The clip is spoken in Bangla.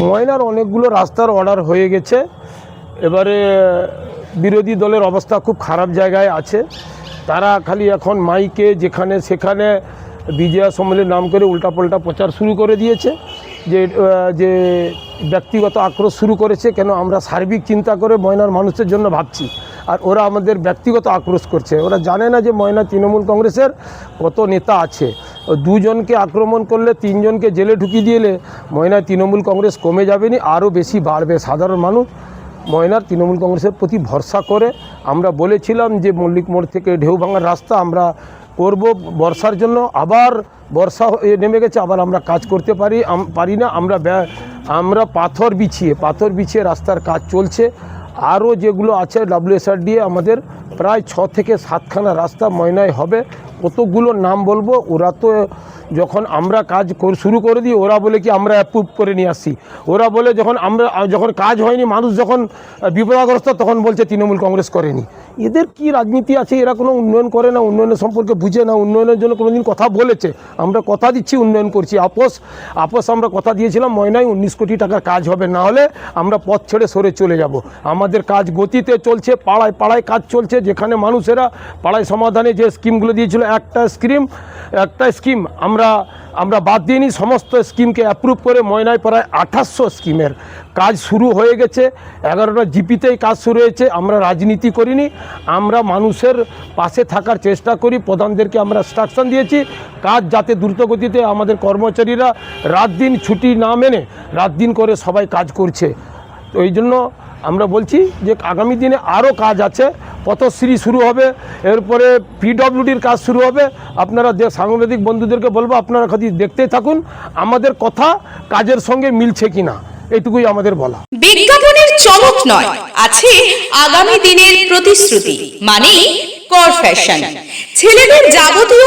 ময়নার অনেকগুলো রাস্তার অর্ডার হয়ে গেছে। এবারে বিরোধী দলের অবস্থা খুব খারাপ জায়গায় আছে। তারা খালি এখন মাইকে যেখানে সেখানে বিজয়া সম্মেলনের নাম করে উল্টাপাল্টা প্রচার শুরু করে দিয়েছে। যে যে ব্যক্তিগত আক্রোশ শুরু করেছে, কেন আমরা সার্বিক চিন্তা করে ময়নার মানুষের জন্য ভাবছি। আর ওরা আমাদের ব্যক্তিগত আক্রোশ করছে। ওরা জানে না যে ময়না তৃণমূল কংগ্রেসের কত নেতা আছে। দুজনকে আক্রমণ করলে, তিনজনকে জেলে ঢুকিয়ে দিলে ময়নায় তৃণমূল কংগ্রেস কমে যাবে নি, আরও বেশি বাড়বে সাধারণ মানুষ। ময়নার তৃণমূল কংগ্রেসের প্রতি ভরসা করে আমরা বলেছিলাম যে মল্লিক মোড় থেকে ঢেউ ভাঙার রাস্তা আমরা করব বর্ষার জন্য। আবার বর্ষা নেমে গেছে, আবার আমরা কাজ করতে পারি পারি না। আমরা আমরা পাথর বিছিয়ে পাথর বিছিয়ে রাস্তার কাজ চলছে। আরও যেগুলো আছে ডাব্লিউএসআর দিয়ে আমাদের প্রায় ছ থেকে সাতখানা রাস্তা ময়নায় হবে। কতগুলো নাম বলব? ওরা তো যখন আমরা কাজ শুরু করে দিই, ওরা বলে কি আমরা অ্যাপ্রুভ করে নিয়ে আসি ওরা বলে যখন আমরা যখন কাজ হয়নি, মানুষ যখন বিপদাগ্রস্ত, তখন বলছে তৃণমূল কংগ্রেস করেনি। এদের কি রাজনীতি আছে? এরা কোনো উন্নয়ন করে না, উন্নয়নের সম্পর্কে বুঝে না, উন্নয়নের জন্য কোনো দিন কথা বলেছে। আমরা কথা দিচ্ছি, উন্নয়ন করছি। আপোষ আপোষ আমরা কথা দিয়েছিলাম ময়নায় উনিশ কোটি টাকার কাজ হবে, না হলে আমরা পথ ছেড়ে সরে চলে যাব। আমাদের কাজ গতিতে চলছে, পাড়ায় পাড়ায় কাজ চলছে, যেখানে মানুষেরা পাড়ায় সমাধানে যে স্কিমগুলো দিয়েছিল, একটা স্কিম একটা স্কিম আমরা আমরা বাদ দিইনি, সমস্ত স্কিমকে অ্যাপ্রুভ করে ময়নায় প্রায় আঠাশশো স্কিমের কাজ শুরু হয়ে গেছে। এগারোটা জিপিতেই কাজ শুরু হয়েছে, আমরা রাজনীতি করিনি, আমরা মানুষের পাশে থাকার চেষ্টা করি, প্রধানদেরকে আমরা ইনস্ট্রাকশন দিয়েছি, কাজ যাতে দ্রুতগতিতে আমাদের কর্মচারীরা রাত দিন ছুটি না মেনে রাত দিন করে সবাই কাজ করছে। তো এই জন্য আমরা বলছি যে আগামী দিনে আরও কাজ আছে পথশ্রী শুরু হবে। এরপরে পিডব্লিউডির কাজ শুরু হবে। আপনারা সাংবাদিক বন্ধুদেরকে বলব, আপনারা খালি দেখতেই থাকুন, আমাদের কথা কাজের সঙ্গে মিলছে কিনা। এটুকুই আমাদের বলা। বিজ্ঞাপনের চমক নয়, আছে আগামী দিনের প্রতিশ্রুতি মানে কর ফ্যাশন ছেলেদের যাবতীয়